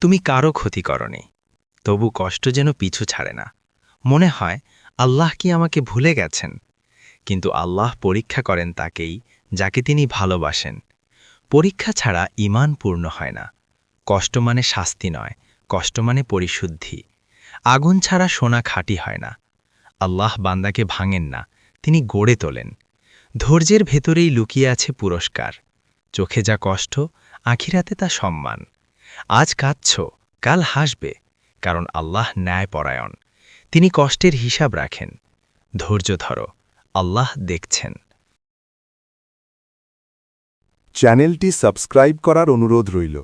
তুমি কারও ক্ষতি করনি। তবু কষ্ট যেন পিছু ছাড়ে না। মনে হয়, আল্লাহ কি আমাকে ভুলে গেছেন? কিন্তু আল্লাহ পরীক্ষা করেন তাকেই, যাকে তিনি ভালোবাসেন। পরীক্ষা ছাড়া ইমান পূর্ণ হয় না। কষ্ট মানে শাস্তি নয়, কষ্ট মানে পরিশুদ্ধি। আগুন ছাড়া সোনা খাঁটি হয় না। আল্লাহ বান্দাকে ভাঙেন না, তিনি গড়ে তোলেন। ধৈর্যের ভেতরেই লুকিয়ে আছে পুরস্কার। চোখে যা কষ্ট, আখিরাতে তা সম্মান। আজ কাঁদছ, কাল হাসবে, কারণ আল্লাহ ন্যায়পরায়ণ। তিনি কষ্টের হিসাব রাখেন। ধৈর্য ধরো, আল্লাহ দেখছেন। চ্যানেলটি সাবস্ক্রাইব করার অনুরোধ রইল।